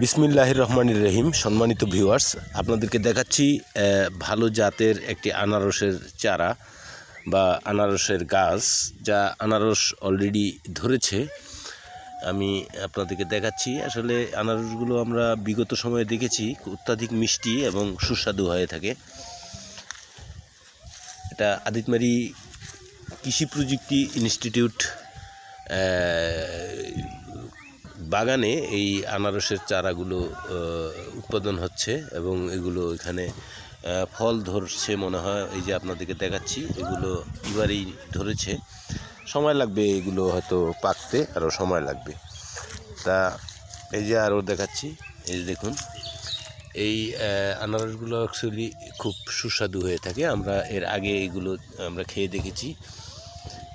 বিসমিল্লাহির রহমানির রহিম, সম্মানিত ভিউয়ার্স আপনাদেরকে দেখাচ্ছি ভালো জাতের একটি আনারসের চারা বা আনারসের গাছ যা আনারস অলরেডি ধরেছে। আমি আপনাদেরকে দেখাচ্ছি, আসলে আনারসগুলো আমরা বিগত সময়ে দেখেছি, অত্যাধিক মিষ্টি এবং সুস্বাদু হয়ে থাকে। এটা আদিতমারি কৃষি প্রযুক্তি ইনস্টিটিউট বাগানে এই আনারসের চারাগুলো উৎপাদন হচ্ছে এবং এগুলো এখানে ফল ধরছে মনে হয়। এই যে আপনাদেরকে দেখাচ্ছি, এগুলো এবারেই ধরেছে। সময় লাগবে এগুলো হয়তো পাকতে, আরও সময় লাগবে। তা এই যে আরও দেখাচ্ছি, এই যে দেখুন। এই আনারসগুলো অ্যাকচুয়ালি খুব সুস্বাদু হয়ে থাকে। আমরা এর আগে এগুলো আমরা খেয়ে দেখেছি।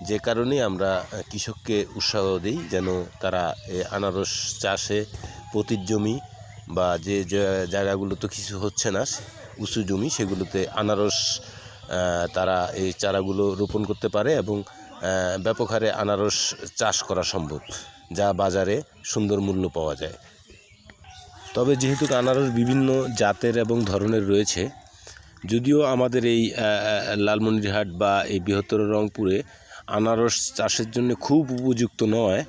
যে কারণে আমরা কৃষককে উৎসাহ দিই যেন তারা আনারস চাষে পতির জমি বা যে জায়গাগুলোতে কিছু হচ্ছে না উঁচু জমি, সেগুলোতে আনারস তারা এই চারাগুলো রোপণ করতে পারে এবং ব্যাপক হারে আনারস চাষ করা সম্ভব, যা বাজারে সুন্দর মূল্য পাওয়া যায়। তবে যেহেতু আনারস বিভিন্ন জাতের এবং ধরনের রয়েছে, যদিও আমাদের এই লালমনিরহাট বা এই বৃহত্তর রংপুরে আনারস চাষের জন্য খুব উপযুক্ত নয়।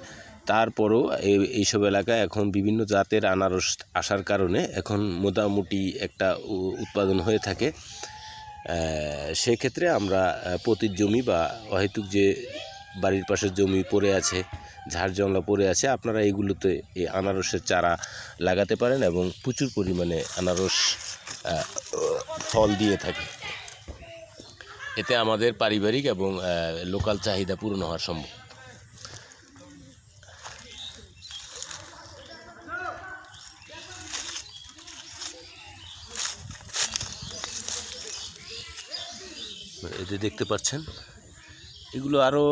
তারপরও এই- এইসব এলাকায় এখন বিভিন্ন জাতের আনারস আসার কারণে এখন মোটামুটি একটা উৎপাদন হয়ে থাকে। সেক্ষেত্রে আমরা পতির জমি বা অহেতুক যে বাড়ির পাশের জমি পড়ে আছে ঝাড় জংলা পড়ে আছে, আপনারা এইগুলোতে এই আনারসের চারা লাগাতে পারেন এবং প্রচুর পরিমাণে আনারস ফল দিয়ে থাকে। এতে আমাদের পারিবারিক এবং লোকাল চাহিদা পূরণ হওয়া সম্ভব। এতে দেখতে পাচ্ছেন, এগুলো আরও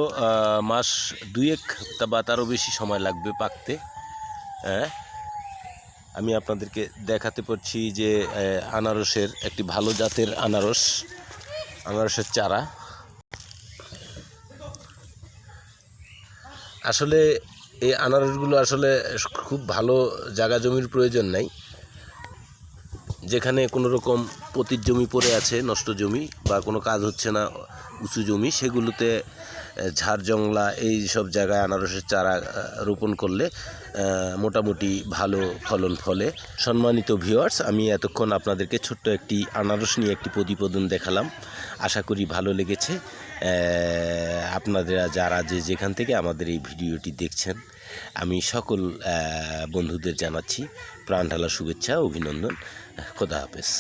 মাস দুয়েক বা তারও বেশি সময় লাগবে পাকতে। হ্যাঁ আমি আপনাদেরকে দেখাতে পারছি যে আনারসের একটি ভালো জাতের আনারস। আনারসের চারা। আসলে এই আনারসগুলো আসলে খুব ভালো জায়গা জমির প্রয়োজন নাই। যেখানে কোনো রকম পতির জমি পড়ে আছে, নষ্ট জমি বা কোনো কাজ হচ্ছে না, উঁচু জমি, সেগুলোতে ঝাড় জংলা এই সব জায়গায় আনারসের চারা রোপণ করলে মোটামুটি ভালো ফলন ফলে। সম্মানিত ভিউয়ার্স আমি এতক্ষণ আপনাদেরকে ছোট্ট একটি আনারস নিয়ে একটি প্রতিবেদন দেখালাম। আশা করি ভালো লেগেছে। আপনারা যারা যে যেখান থেকে আমাদের এই ভিডিওটি দেখছেন, আমি সকল বন্ধুদের জানাচ্ছি প্রাণ ঢালা শুভেচ্ছা, অভিনন্দন খোদা হাফেজ।